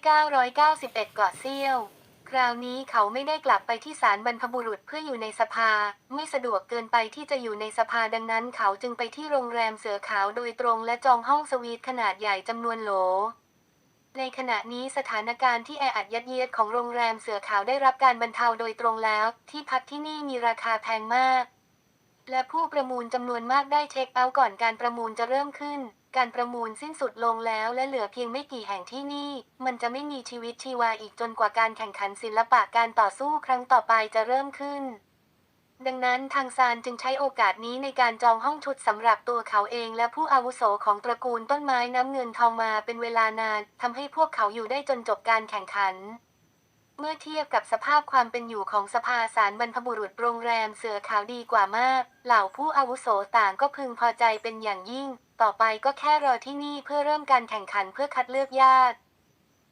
991กาเซี่ยว คราวนี้เขาไม่ได้กลับไปที่ศาลบรรพบุรุษเพื่ออยู่ในสภา ไม่สะดวกเกินไปที่จะอยู่ในสภาดังนั้น เขาจึงไปที่โรงแรมเสือขาวโดยตรงและจองห้องสวีทขนาดใหญ่จำนวนโหลในขณะนี้สถานการณ์ที่แออัดยัดเยียดของโรงแรมเสือขาวได้รับการบรรเทาโดยตรงแล้ว ที่พักที่นี่มีราคาแพงมาก และผู้ประมูลจำนวนมากได้เช็คเอาท์ก่อนการประมูลจะเริ่มขึ้น การประมูลสิ้นสุดลงแล้วและเหลือเพียงไม่กี่แห่งที่นี่ มันจะไม่มีชีวิตชีวาอีกจนกว่าการแข่งขันศิลปะการต่อสู้ครั้งต่อไปจะเริ่มขึ้น ดังนั้นทางซานจึงใช้โอกาสนี้ในการจองห้องชุดสำหรับตัวเขาเองและผู้อาวุโสของตระกูลต้นไม้น้ำเงินทองมาเป็นเวลานานทำให้พวกเขาอยู่ได้จนจบการแข่งขัน เมื่อเทียบกับสภาพความเป็นอยู่ของสภาสารบรรพบุรุษโรงแรมเสือขาวดีกว่ามาก เหล่าผู้อาวุโสต่างก็พึงพอใจเป็นอย่างยิ่ง ต่อไปก็แค่รอที่นี่เพื่อเริ่มการแข่งขันเพื่อคัดเลือกญาติ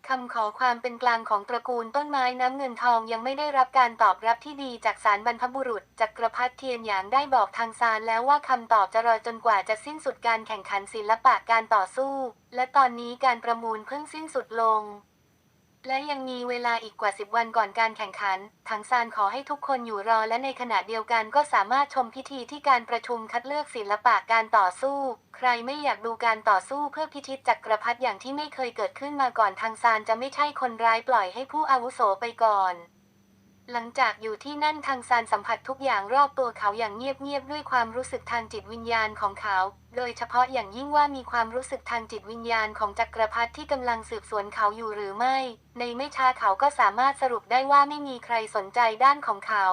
คำขอความเป็นกลางของตระกูลต้นไม้น้ำเงินทองยังไม่ได้รับการตอบรับที่ดีจากสารบรรพบุรุษจักรพัฒเทียนหยางได้บอกทางซานแล้วว่าคำตอบจะรอจนกว่าจะสิ้นสุดการแข่งขันศิลปะการต่อสู้ และตอนนี้การประมูลเพิ่งสิ้นสุดลง และยังมีเวลาอีกกว่า 10 วันก่อนการแข่งขัน ทางซานขอให้ทุกคนอยู่รอและในขณะเดียวกันก็สามารถชมพิธีที่การประชุมคัดเลือกศิลปะการต่อสู้ ใครไม่อยากดูการต่อสู้เพื่อพิธิตจักรพรรดิอย่างที่ไม่เคยเกิดขึ้นมาก่อนทางซานจะไม่ใช่คนร้ายปล่อยให้ผู้อาวุโสไปก่อน หลังจากอยู่ที่นั่นทางซานสัมผัสทุกอย่างรอบตัวเขาอย่างเงียบๆด้วยความรู้สึกทางจิตวิญญาณของเขา โดยเฉพาะอย่างยิ่งว่ามีความรู้สึกทางจิตวิญญาณของจักรพรรดิที่กำลังสืบสวนเขาอยู่หรือไม่ ในไม่ช้าเขาก็สามารถสรุปได้ว่าไม่มีใครสนใจด้านของเขา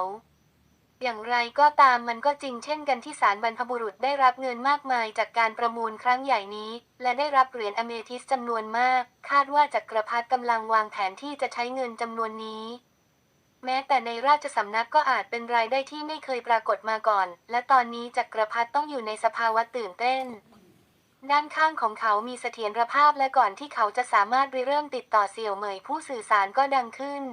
อย่างไรก็ตามมันก็จริงเช่นกันที่สารบรรพบุรุษได้รับเงินมากมายจากการประมูลครั้งใหญ่นี้ และได้รับเหรียญอเมทิสจำนวนมาก คาดว่าจักรพรรดิกำลังวางแผนที่จะใช้เงินจำนวนนี้ แม้แต่ในราชสำนักก็อาจเป็นรายได้ที่ไม่เคยปรากฏมาก่อน และตอนนี้จักรพรรดิต้องอยู่ในสภาวะตื่นเต้น ด้านข้างของเขามีเสถียรภาพและก่อนที่เขาจะสามารถริเริ่มติดต่อเสี่ยวเหมยผู้สื่อสารก็ดังขึ้น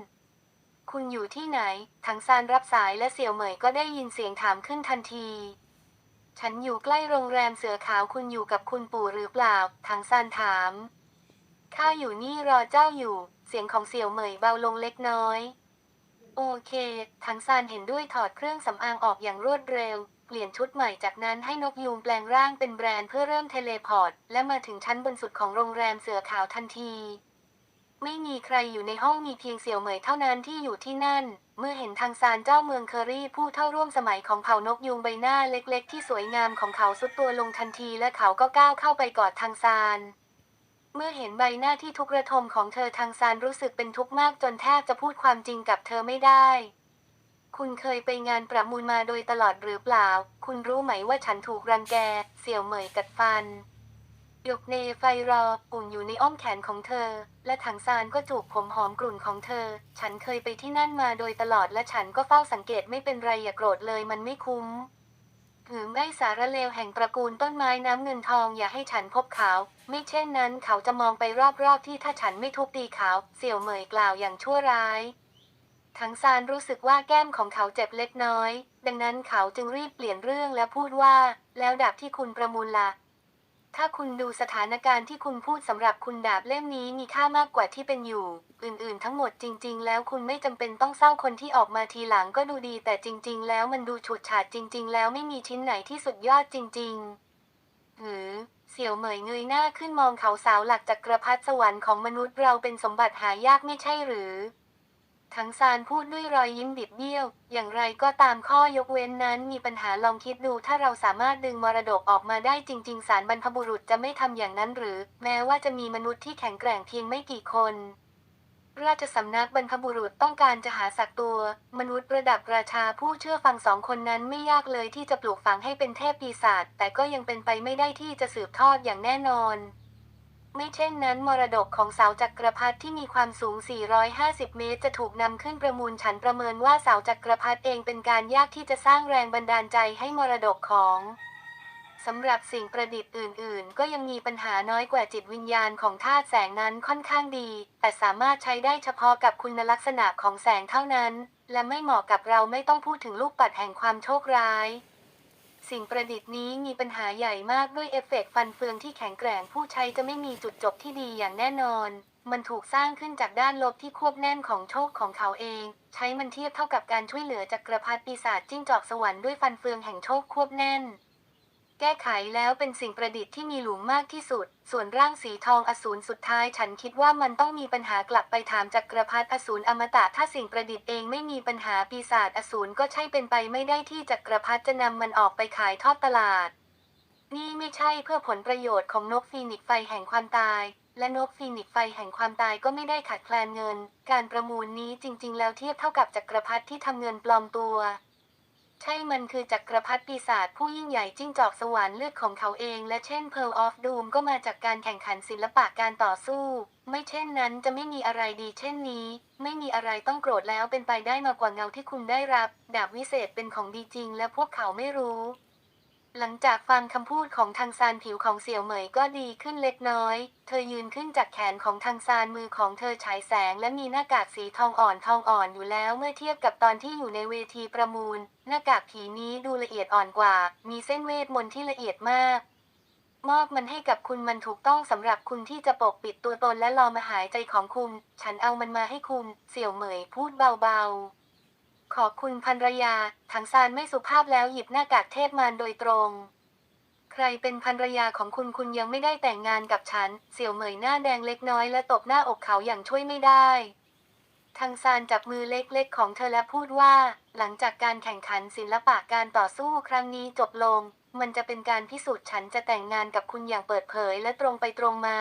คุณอยู่ที่ไหนถังซานรับสายและเสี่ยวเหมยก็ได้ยินเสียงถามขึ้นทันที ฉันอยู่ใกล้โรงแรมเสือขาวคุณอยู่กับคุณปู่หรือเปล่าถังซานถามข้าอยู่นี่รอเจ้าอยู่ เสียงของเสี่ยวเหมยเบาลงเล็กน้อย โอเคทังซานเห็นด้วยถอดเครื่องสำอางออกอย่างรวดเร็ว เปลี่ยนชุดใหม่จากนั้นให้นกยูงแปลงร่างเป็นแบรนด์เพื่อเริ่มเทเลพอร์ต และมาถึงชั้นบนสุดของโรงแรมเสือขาวทันที ไม่มีใครอยู่ในห้องมีเพียงเสี่ยวเหมยเท่านั้นที่อยู่ที่นั่น เมื่อเห็นทางซานเจ้าเมืองเคอรี่ผู้เท่าร่วมสมัยของเผ่านกยูงใบหน้าเล็ก ๆ ที่สวยงามของเขาสุดตัวลงทันทีและเขาก็ก้าวเข้าไปกอดทางซาน เมื่อเห็นใบหน้าที่ทุกระทมของเธอทางซานรู้สึกเป็นทุกข์มากจนแทบจะพูดความจริงกับเธอไม่ได้ คุณเคยไปงานประมูลมาโดยตลอดหรือเปล่า คุณรู้ไหมว่าฉันถูกรังแก เสี่ยวเหมยกัดฟันหยกเนไฟรออุ่นอยู่ในอ้อมแขนของเธอ และถังซานก็จูบผมหอมกลุ่นของเธอ ฉันเคยไปที่นั่นมาโดยตลอดและฉันก็เฝ้าสังเกตไม่เป็นไรอย่าโกรธเลยมันไม่คุ้ม หืมได้สารเลวแห่งตระกูลต้นไม้น้ำเงินทองอย่าให้ฉันพบเขาไม่เช่นนั้นเขาจะมองไปรอบๆที่ถ้าฉันไม่ทุบตีเขาเสี่ยวเหมยกล่าวอย่างชั่วร้ายทั้งซานรู้สึกว่าแก้มของเขาเจ็บเล็กน้อย ดังนั้นเขาจึงรีบเปลี่ยนเรื่องและพูดว่า แล้วดาบที่คุณประมูลล่ะ ถ้าคุณดูสถานการณ์ที่คุณพูดสำหรับคุณดาบเล่มนี้มีค่ามากกว่าที่เป็นอยู่ อื่นๆ ทั้งหมดจริง ๆ แล้วคุณไม่จำเป็นต้องเศร้าคนที่ออกมาทีหลังก็ดูดี แต่จริง ๆ แล้วมันดูฉูดฉาดจริง ๆ แล้วไม่มีชิ้นไหนที่สุดยอดจริง ๆหือเสี่ยวเหมยเงยหน้าขึ้นมองเขาสาวหลักจักรพรรดิสวรรค์ของมนุษย์เราเป็นสมบัติหายากไม่ใช่หรือ ทั้งซานพูดด้วยรอยยิ้มบิดเบี้ยว อย่างไรก็ตามข้อยกเว้นนั้นมีปัญหาลองคิดดูถ้าเราสามารถดึงมรดกออกมาได้จริง ๆ สารบรรพบุรุษจะไม่ทำอย่างนั้นหรือ แม้ว่าจะมีมนุษย์ที่แข็งแกร่งเพียงไม่กี่คน ราชสำนักบรรพบุรุษต้องการจะหาสักตัว มนุษย์ระดับราชาผู้เชื่อฟังสองคนนั้นไม่ยากเลยที่จะปลูกฝังให้เป็นเทพปีศาจแต่ก็ยังเป็นไปไม่ได้ที่จะสืบทอดอย่างแน่นอน ไม่เช่นนั้นมรดกของเสาจักรพรรดิที่มีความสูง 450 เมตร จะถูกนำขึ้นประมูลฉันประเมินว่าเสาจักรพรรดิเองเป็นการยากที่จะสร้างแรงบันดาลใจให้มรดกของสำหรับสิ่งประดิษฐ์อื่น ๆ ก็ยังมีปัญหาน้อยกว่าจิตวิญญาณของธาตุแสงนั้นค่อนข้างดี แต่สามารถใช้ได้เฉพาะกับคุณลักษณะของแสงเท่านั้น และไม่เหมาะกับเราไม่ต้องพูดถึงลูกปัดแห่งความโชคร้าย สิ่งประดิษฐ์นี้มีปัญหาใหญ่มากด้วยเอฟเฟกต์ฟันเฟืองที่แข็งแกร่งผู้ใช้จะไม่มีจุดจบที่ดีอย่างแน่นอน มันถูกสร้างขึ้นจากด้านลบที่ควบแน่นของโชคของเขาเอง ใช้มันเทียบเท่ากับการช่วยเหลือจากกระพัดปีศาจจิ้งจอกสวรรค์ด้วยฟันเฟืองแห่งโชคควบแน่น แก้ไขแล้วเป็นสิ่งประดิษฐ์ที่มีหลุมมากที่สุด ส่วนร่างสีทองอสูรสุดท้ายฉันคิดว่ามันต้องมีปัญหากลับไปถามจักรพรรดิอสูรอมตะถ้าสิ่งประดิษฐ์เองไม่มีปัญหาปีศาจอสูรก็ใช่เป็นไปไม่ได้ที่จักรพรรดิจะนำมันออกไปขายทอดตลาด นี่ไม่ใช่เพื่อผลประโยชน์ของนกฟีนิกซ์ไฟแห่งความตาย และนกฟีนิกซ์ไฟแห่งความตายก็ไม่ได้ขาดแคลนเงิน การประมูลนี้จริง ๆ แล้วเทียบเท่ากับจักรพรรดิที่ทำเงินปลอมตัว ใช่มันคือจักรพรรดิปีศาจผู้ยิ่งใหญ่จิ้งจอกสวรรค์เลือดของเขาเอง และเช่น Pearl of Doom ก็มาจากการแข่งขันศิลปะการต่อสู้ ไม่เช่นนั้นจะไม่มีอะไรดีเช่นนี้ ไม่มีอะไรต้องโกรธแล้วเป็นไปได้มากกว่าเงาที่คุณได้รับ ดาบวิเศษเป็นของดีจริง และพวกเขาไม่รู้ หลังจากฟังคำพูดของทางซานผิวของเสี่ยวเหมยก็ดีขึ้นเล็กน้อย เธอยืนขึ้นจากแขนของทางซานมือของเธอฉายแสงและมีหน้ากากสีทองอ่อนทองอ่อนอยู่แล้วเมื่อเทียบกับตอนที่อยู่ในเวทีประมูล หน้ากากผีนี้ดูละเอียดอ่อนกว่า มีเส้นเวทมนต์ที่ละเอียดมาก มอบมันให้กับคุณมันถูกต้องสำหรับคุณที่จะปกปิดตัวตนและรอมาหายใจของคุณ ฉันเอามันมาให้คุณ เสี่ยวเหมยพูดเบาๆ ขอบคุณภรรยา ถังซานไม่สุภาพแล้วหยิบหน้ากากเทพมารโดยตรง ใครเป็นภรรยาของคุณคุณยังไม่ได้แต่งงานกับฉัน เสี่ยวเหมยหน้าแดงเล็กน้อยและตบหน้าอกเขาอย่างช่วยไม่ได้ทางซานจับมือเล็กๆ ของเธอและพูดว่า หลังจากการแข่งขันศิลปะการต่อสู้ครั้งนี้จบลง มันจะเป็นการพิสูจน์ฉันจะแต่งงานกับคุณอย่างเปิดเผยและตรงไปตรงมา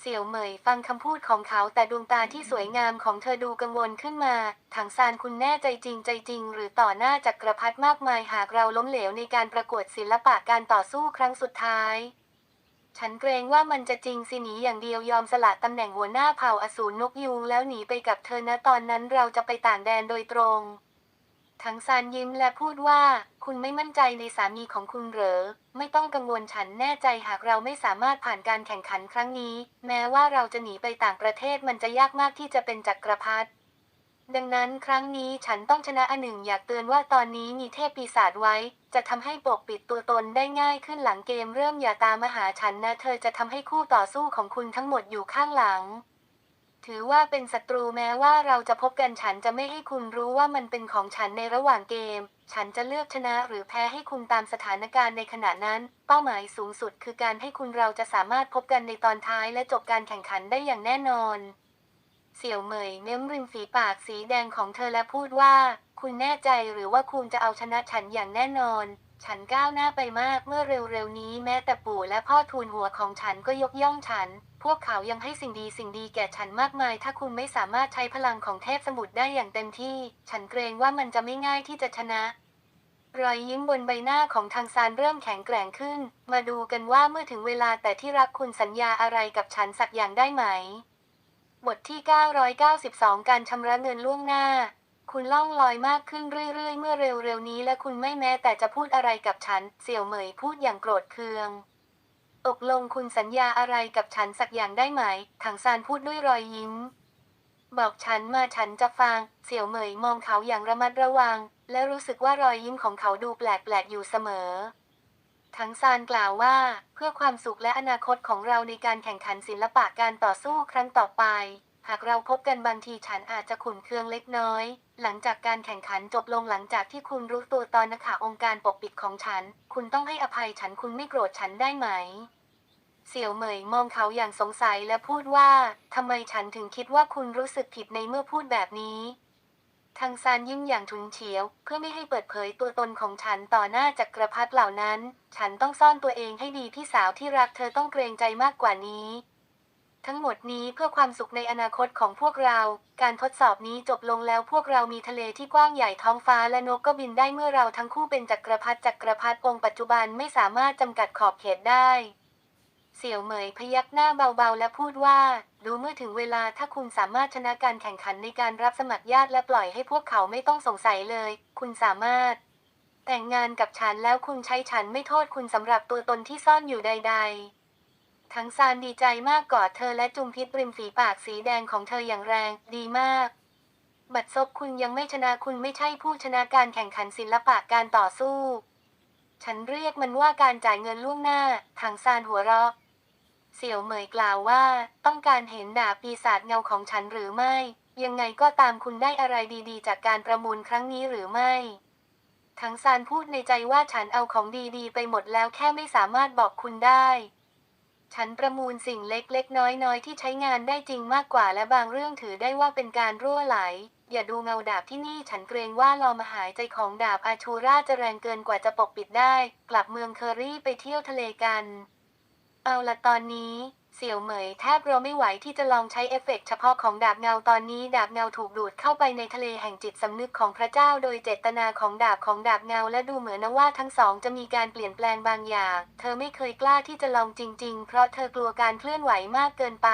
เสี่ยวเหมยฟังคำพูดของเขาแต่ดวงตาที่สวยงามของเธอดูกังวลขึ้นมา ถังซานคุณแน่ใจจริงใจจริง หรือต่อหน้าจักรพรรดิมากมายหากเราล้มเหลวในการประกวดศิลปะการต่อสู้ครั้งสุดท้าย ฉันเกรงว่ามันจะจริงสิหนีอย่างเดียวยอมสละตำแหน่งหัวหน้าเผ่าอสูรนกยูงแล้วหนีไปกับเธอนะตอนนั้นเราจะไปต่างแดนโดยตรง ทั้งซานยิ้มและพูดว่า คุณไม่มั่นใจในสามีของคุณเหรอ ไม่ต้องกังวลฉันแน่ใจหากเราไม่สามารถผ่านการแข่งขันครั้งนี้ แม้ว่าเราจะหนีไปต่างประเทศมันจะยากมากที่จะเป็นจักรพรรดิดังนั้นครั้งนี้ฉันต้องชนะอันหนึ่งอยากเตือนว่าตอนนี้มีเทพปีศาจไว้ จะทำให้ปกปิดตัวตนได้ง่ายขึ้นหลังเกมเริ่มอย่าตามมาหาฉันนะ เธอจะทำให้คู่ต่อสู้ของคุณทั้งหมดอยู่ข้างหลัง ถือว่าเป็นศัตรูแม้ว่าเราจะพบกันฉันจะไม่ให้คุณรู้ว่ามันเป็นของฉันในระหว่างเกม ฉันจะเลือกชนะหรือแพ้ให้คุณตามสถานการณ์ในขณะนั้น เป้าหมายสูงสุดคือการให้คุณเราจะสามารถพบกันในตอนท้ายและจบการแข่งขันได้อย่างแน่นอน เสี่ยวเหมยเม้มริมฝีปากสีแดงของเธอและพูดว่า คุณแน่ใจหรือว่าคุณจะเอาชนะฉันอย่างแน่นอนฉันก้าวหน้าไปมากเมื่อเร็วๆนี้แม้แต่ปู่และพ่อทูลหัวของฉันก็ยกย่องฉัน พวกเขายังให้สิ่งดีสิ่งดีแก่ฉันมากมาย ถ้าคุณไม่สามารถใช้พลังของเทพสมุทรได้อย่างเต็มที่ ฉันเกรงว่ามันจะไม่ง่ายที่จะชนะ รอยยิ้มบนใบหน้าของทางซานเริ่มแข็งแกร่งขึ้น มาดูกันว่าเมื่อถึงเวลาแต่ที่รักคุณสัญญาอะไรกับฉันสักอย่างได้ไหม บทที่ 992 การชำระเงินล่วงหน้า คุณล่องลอยมากขึ้นเรื่อยๆ เมื่อเร็วๆนี้ และคุณไม่แม้แต่จะพูดอะไรกับฉัน เสี่ยวเหมยพูดอย่างโกรธเคือง ตกลงคุณสัญญาอะไรกับฉันสักอย่างได้ไหม ถังซานพูดด้วยรอยยิ้ม บอกฉันมาฉันจะฟัง เสี่ยวเหมยมองเขาอย่างระมัดระวัง และรู้สึกว่ารอยยิ้มของเขาดูแปลกๆอยู่เสมอทั้งซานกล่าวว่า เพื่อความสุขและอนาคตของเราในการแข่งขันศิลปะการต่อสู้ครั้งต่อไป หากเราพบกันบางทีฉันอาจจะขุนเคืองเล็กน้อย หลังจากการแข่งขันจบลงหลังจากที่คุณรู้ตัวตอนนะคะองค์การปกปิดของฉัน คุณต้องให้อภัยฉันคุณไม่โกรธฉันได้ไหม เสี่ยวเหมยมองเขาอย่างสงสัยและพูดว่าทำไมฉันถึงคิดว่าคุณรู้สึกผิดในเมื่อพูดแบบนี้ทางซานยิ้มอย่างฉุนเฉียว เพื่อไม่ให้เปิดเผยตัวตนของฉันต่อหน้าจักรพรรดิเหล่านั้น ฉันต้องซ่อนตัวเองให้ดีพี่สาวที่รักเธอต้องเกรงใจมากกว่านี้ ทั้งหมดนี้เพื่อความสุขในอนาคตของพวกเรา การทดสอบนี้จบลงแล้วพวกเรามีทะเลที่กว้างใหญ่ท้องฟ้าและนกก็บินได้เมื่อเราทั้งคู่เป็นจักรพรรดิจักรพรรดิองค์ปัจจุบันไม่สามารถจำกัดขอบเขตได้ เสี่ยวเหมยพยักหน้าเบาๆ และพูดว่า ดูเมื่อถึงเวลาถ้าคุณสามารถชนะการแข่งขันในการรับสมัครญาติและปล่อยให้พวกเขาไม่ต้องสงสัยเลย คุณสามารถ แต่งงานกับฉันแล้วคุณใช้ฉันไม่โทษคุณสำหรับตัวตนที่ซ่อนอยู่ใด ๆ ทั้งซานดีใจมากกอดเธอและจุมพิษริมฝีปากสีแดงของเธออย่างแรง ดีมาก บัดซบคุณยังไม่ชนะคุณไม่ใช่ผู้ชนะการแข่งขันศิลปะการต่อสู้ ฉันเรียกมันว่าการจ่ายเงินล่วงหน้า ทางซานหัวเราะ เสี่ยวเหมยกล่าวว่า ต้องการเห็นดาบปีศาจเงาของฉันหรือไม่ ยังไงก็ตามคุณได้อะไรดีๆ จากการประมูลครั้งนี้หรือไม่ทั้งซานพูดในใจว่าฉันเอาของดีๆ ไปหมดแล้วแค่ไม่สามารถบอกคุณได้ ฉันประมูลสิ่งเล็กๆ น้อยๆ ที่ใช้งานได้จริงมากกว่าและบางเรื่องถือได้ว่าเป็นการรั่วไหล อย่าดูเงาดาบที่นี่ฉันเกรงว่าลอมหายใจของดาบอาชูราจะแรงเกินกว่าจะปกปิดได้ กลับเมืองเคอรี่ไปเที่ยวทะเลกัน เอาละตอนนี้ เสี่ยวเหมยแทบราไม่ไหวที่จะลองใช้เอฟเฟกต์เฉพาะของดาบเงาตอนนี้ ดาบเงาถูกดูดเข้าไปในทะเลแห่งจิตสำนึกของพระเจ้า โดยเจตนาของดาบของดาบเงาและดูเหมือนว่าทั้งสองจะมีการเปลี่ยนแปลงบางอย่าง เธอไม่เคยกล้าที่จะลองจริง ๆ เพราะเธอกลัวการเคลื่อนไหวมากเกินไป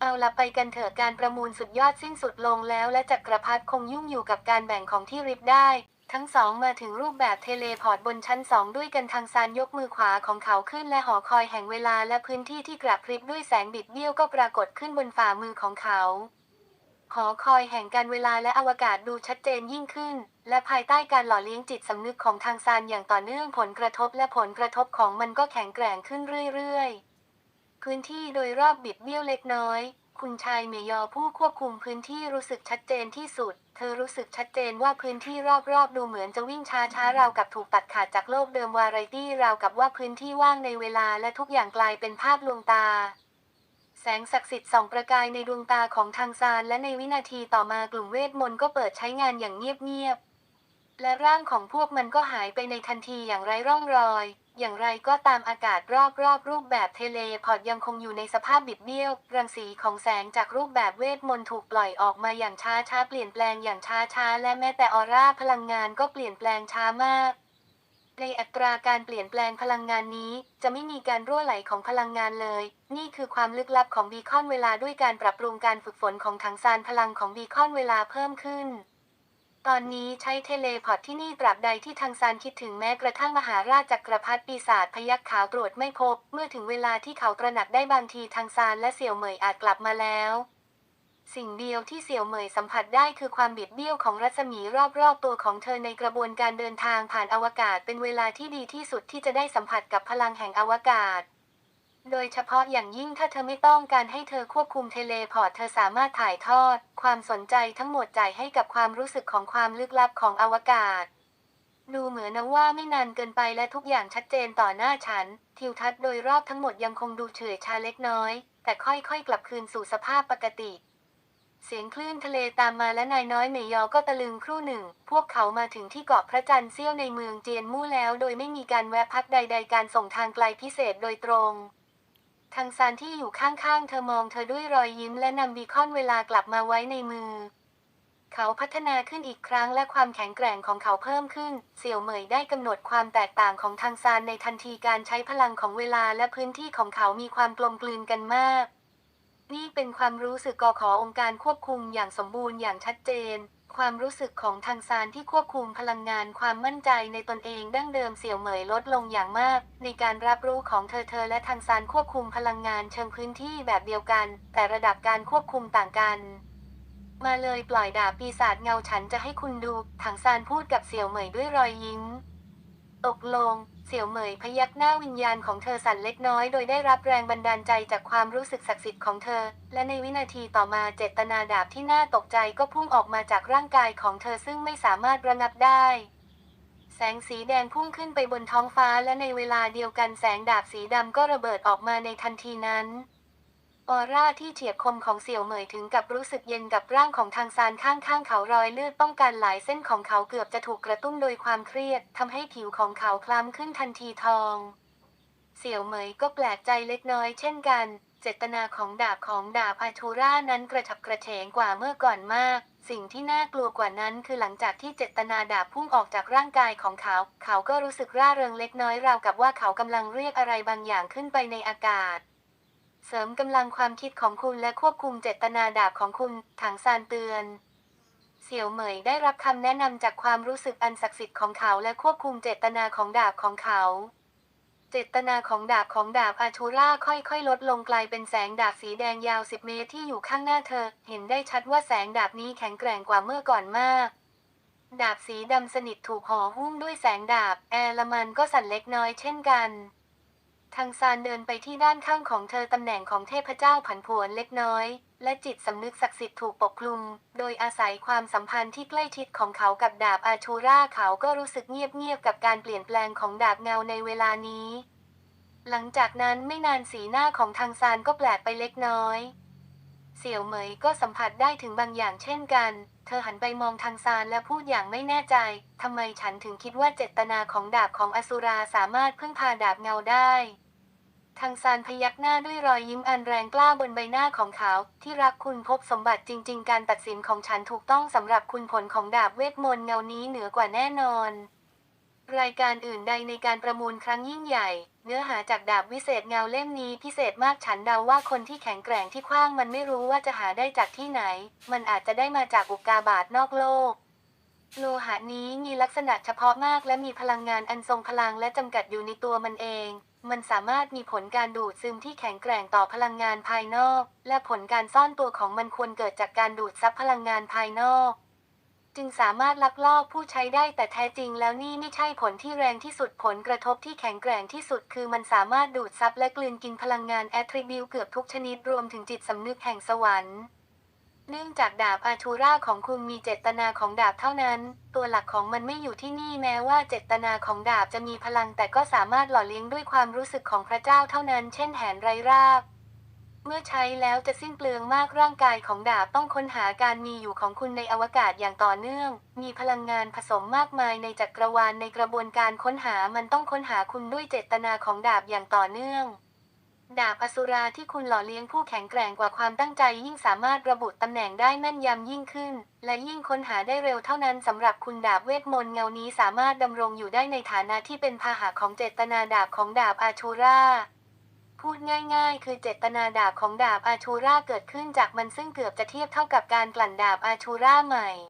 เอาละไปกันเถอะการประมูลสุดยอดสิ้นสุดลงแล้วและจักรพรรดิคงยุ่งอยู่กับการแบ่งของที่ริบได้ ทั้งสองมาถึงรูปแบบเทเลพอร์ตบนชั้นสองด้วยกันทางซานยกมือขวาของเขาขึ้นและหอคอยแห่งเวลาและพื้นที่ที่กระพริบด้วยแสงบิดเบี้ยวก็ปรากฏขึ้นบนฝ่ามือของเขาหอคอยแห่งการเวลาและอวกาศดูชัดเจนยิ่งขึ้น และภายใต้การหล่อเลี้ยงจิตสำนึกของทางซานอย่างต่อเนื่องผลกระทบและผลกระทบของมันก็แข็งแกร่งขึ้นเรื่อยๆ พื้นที่โดยรอบบิดเบี้ยวเล็กน้อย คุณชายเมยอผู้ควบคุมพื้นที่รู้สึกชัดเจนที่สุด เธอรู้สึกชัดเจนว่าพื้นที่รอบๆ ดูเหมือนจะวิ่งช้าๆราวกับถูกตัดขาดจากโลกเดิมวาไรตี้ราวกับว่าพื้นที่ว่างในเวลาและทุกอย่างกลายเป็นภาพลวงตา แสงศักดิ์สิทธิ์ส่องประกายในดวงตาของทางซานและในวินาทีต่อมากลุ่มเวทมนต์ก็เปิดใช้งานอย่างเงียบๆและร่างของพวกมันก็หายไปในทันทีอย่างไร้ร่องรอย อย่างไรก็ตามอากาศรอบๆรรูปแบบเทเลพอร์ตยังคงอยู่ในสภาพบิดเบี้ยว รังสีของแสงจากรูปแบบเวทมนต์ถูกปล่อยออกมาอย่างช้าช้าเปลี่ยนแปลงอย่างช้าช้าและแม้แต่ออร่าพลังงานก็เปลี่ยนแปลงช้ามาก ในอัตราการเปลี่ยนแปลงพลังงานนี้ จะไม่มีการรั่วไหลของพลังงานเลย นี่คือความลึกลับของบีคอนเวลาด้วยการปรับปรุงการฝึกฝนของถังซานพลังของบีคอนเวลาเพิ่มขึ้น ตอนนี้ใช้เทเลพอร์ตที่นี่ตราบใดที่ทางซานคิดถึงแม้กระทั่งมหาราชจักรพรรดิปีศาจพยักขาวตรวจไม่พบ เมื่อถึงเวลาที่เขาตระหนักได้บางทีทางซานและเสี่ยวเหมยอาจกลับมาแล้ว สิ่งเดียวที่เสี่ยวเหมยสัมผัสได้คือความบิดเบี้ยวของรัศมีรอบๆตัวของเธอในกระบวนการเดินทางผ่านอวกาศ เป็นเวลาที่ดีที่สุดที่จะได้สัมผัสกับพลังแห่งอวกาศ โดยเฉพาะอย่างยิ่งถ้าเธอไม่ต้องการให้เธอควบคุมเทเลพอร์ตเธอสามารถถ่ายทอด ความสนใจทั้งหมดจ่ายให้กับความรู้สึกของความลึกลับของอวกาศ ดูเหมือนนะว่าไม่นานเกินไปและทุกอย่างชัดเจนต่อหน้าฉัน ทิวทัศน์โดยรอบทั้งหมดยังคงดูเฉื่อยชาเล็กน้อย แต่ค่อยๆ กลับคืนสู่สภาพปกติ เสียงคลื่นทะเลตามมาและนายน้อยเมยอก็ตะลึงครู่หนึ่ง พวกเขามาถึงที่เกาะพระจันทร์เสี้ยวในเมืองเจียนมู่แล้ว โดยไม่มีการแวะพักใด ๆ การส่งทางไกลพิเศษโดยตรง ทางซานที่อยู่ข้างๆ เธอมองเธอด้วยรอยยิ้มและนำบีคอนเวลากลับมาไว้ในมือ เขาพัฒนาขึ้นอีกครั้งและความแข็งแกร่งของเขาเพิ่มขึ้น เสี่ยวเหมยได้กำหนดความแตกต่างของทางซานในทันทีการใช้พลังของเวลาและพื้นที่ของเขามีความกลมกลืนกันมาก นี่เป็นความรู้สึกกอขอองค์การควบคุมอย่างสมบูรณ์อย่างชัดเจน ความรู้สึกของทางซานที่ควบคุมพลังงานความมั่นใจในตนเองดั้งเดิมเสี่ยวเหมยลดลงอย่างมาก ในการรับรู้ของเธอเธอและทางซานควบคุมพลังงานเชิงพื้นที่แบบเดียวกัน แต่ระดับการควบคุมต่างกัน มาเลยปล่อยดาบปีศาจเงาฉันจะให้คุณดูถังซานพูดกับเสี่ยวเหมยด้วยรอยยิ้มตกลงเสี่ยวเหมยพยักหน้าวิญญาณของเธอสั่นเล็กน้อยโดยได้รับแรงบันดาลใจจากความรู้สึกศักดิ์สิทธิ์ของเธอ และในวินาทีต่อมาเจตนาดาบที่น่าตกใจก็พุ่งออกมาจากร่างกายของเธอซึ่งไม่สามารถระงับได้แสงสีแดงพุ่งขึ้นไปบนท้องฟ้าและในเวลาเดียวกันแสงดาบสีดำก็ระเบิดออกมาในทันทีนั้น ออร่าที่เฉียบคมของเสี่ยวเหมยถึงกับรู้สึกเย็นกับร่างของทางซานข้างๆเขารอยเลือดป้องกันหลายเส้นของเขาเกือบจะถูกกระตุ้นโดยความเครียดทำให้ผิวของเขาคล้ำขึ้นทันทีทอง เสี่ยวเหมยก็แปลกใจเล็กน้อยเช่นกัน เจตนาของดาบของดาบอาทูรานั้นกระฉับกระเฉงกว่าเมื่อก่อนมาก สิ่งที่น่ากลัวกว่านั้นคือหลังจากที่เจตนาดาบพุ่งออกจากร่างกายของเขา เขาก็รู้สึกร่าเริงเล็กน้อยราวกับว่าเขากำลังเรียกอะไรบางอย่างขึ้นไปในอากาศ เสริมกำลังความคิดของคุณและควบคุมเจตนาดาบของคุณถังซานเตือน เสี่ยวเหมยได้รับคำแนะนำจากความรู้สึกอันศักดิ์สิทธิ์ของเขาและควบคุมเจตนาของดาบของเขาเจตนาของดาบของดาบอาชูราค่อยๆ ลดลงกลายเป็นแสงดาบสีแดงยาว 10 เมตรที่อยู่ข้างหน้าเธอ เห็นได้ชัดว่าแสงดาบนี้แข็งแกร่งกว่าเมื่อก่อนมาก ดาบสีดำสนิทถูกห่อหุ้มด้วยแสงดาบ แอร์ลมันก็สั่นเล็กน้อยเช่นกัน ทางซานเดินไปที่ด้านข้างของเธอตำแหน่งของเทพเจ้าผันผวนเล็กน้อย และจิตสำนึกศักดิ์สิทธิ์ถูกปกคลุม โดยอาศัยความสัมพันธ์ที่ใกล้ชิดของเขากับดาบอาชูราเขาก็รู้สึกเงียบๆกับการเปลี่ยนแปลงของดาบเงาในเวลานี้ หลังจากนั้นไม่นานสีหน้าของทางซานก็แปลกไปเล็กน้อยเสี่ยวเหมยก็สัมผัสได้ถึงบางอย่างเช่นกัน เธอหันไปมองทางซานและพูดอย่างไม่แน่ใจ ทำไมฉันถึงคิดว่าเจตนาของดาบของอสุราสามารถพึ่งพาดาบเงาได้ ทางซานพยักหน้าด้วยรอยยิ้มอันแรงกล้าบนใบหน้าของเขา ที่รักคุณพบสมบัติจริง ๆ การตัดสินของฉันถูกต้องสำหรับคุณผลของดาบเวทมนต์เงานี้เหนือกว่าแน่นอน รายการอื่นใดในการประมูลครั้งยิ่งใหญ่ เนื้อหาจากดาบวิเศษเงาเล่มนี้พิเศษมากฉันเดาว่าคนที่แข็งแกร่งที่คว้างมันไม่รู้ว่าจะหาได้จากที่ไหน มันอาจจะได้มาจากอุกกาบาตนอกโลกโลหะนี้มีลักษณะเฉพาะมากและมีพลังงานอันทรงพลังและจำกัดอยู่ในตัวมันเอง มันสามารถมีผลการดูดซึมที่แข็งแกร่งต่อพลังงานภายนอก และผลการซ่อนตัวของมันควรเกิดจากการดูดซับพลังงานภายนอก จึงสามารถลักลอบผู้ใช้ได้แต่แท้จริงแล้วนี่ไม่ใช่ผลที่แรงที่สุดผลกระทบที่แข็งแกร่งที่สุดคือมันสามารถดูดซับและกลืนกินพลังงานแอทริบิวเกือบทุกชนิดรวมถึงจิตสำนึกแห่งสวรรค์ เนื่องจากดาบอาชูราของคุณมีเจตนาของดาบเท่านั้น ตัวหลักของมันไม่อยู่ที่นี่แม้ว่าเจตนาของดาบจะมีพลังแต่ก็สามารถหล่อเลี้ยงด้วยความรู้สึกของพระเจ้าเท่านั้น เช่นแหนไรราบ เมื่อใช้แล้วจะสิ้นเปลืองมากร่างกายของดาบต้องค้นหาการมีอยู่ของคุณในอวกาศอย่างต่อเนื่อง มีพลังงานผสมมากมายในจักรวาลในกระบวนการค้นหามันต้องค้นหาคุณด้วยเจตนาของดาบอย่างต่อเนื่อง ดาบอสุราที่คุณหล่อเลี้ยงผู้แข็งแกร่งกว่าความตั้งใจยิ่งสามารถระบุตำแหน่งได้แม่นยำยิ่งขึ้น และยิ่งค้นหาได้เร็วเท่านั้นสำหรับคุณดาบเวทมนต์เงานี้สามารถดำรงอยู่ได้ในฐานะที่เป็นพาหะของเจตนาดาบของดาบอาชูราพูดง่ายๆ คือเจตนาดาบของดาบอาชูราเกิดขึ้นจากมันซึ่งเกือบจะเทียบเท่ากับการกลั่นดาบอาชูราใหม่